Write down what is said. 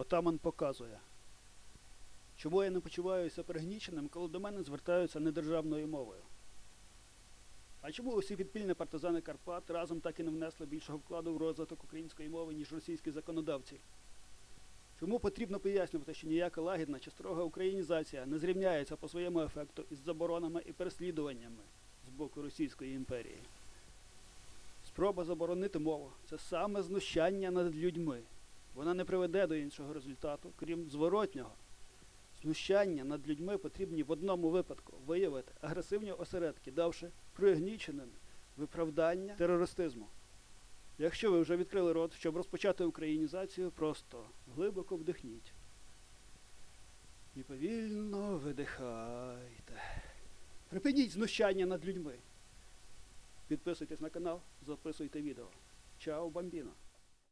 Отаман показує. Чому я не почуваюся пригніченим, коли до мене звертаються недержавною мовою? А чому усі підпільні партизани Карпат разом так і не внесли більшого вкладу в розвиток української мови, ніж російські законодавці? Чому потрібно пояснювати, що ніяка лагідна чи строга українізація не зрівняється по своєму ефекту із заборонами і переслідуваннями з боку Російської імперії? Спроба заборонити мову це саме знущання над людьми. Вона не приведе до іншого результату, крім зворотнього. Знущання над людьми потрібні в одному випадку виявити агресивні осередки, давши пригніченим виправдання терористизму. Якщо ви вже відкрили рот, щоб розпочати українізацію, просто глибоко вдихніть. І повільно видихайте. Припиніть знущання над людьми. Підписуйтесь на канал, записуйте відео. Чао, бамбіно!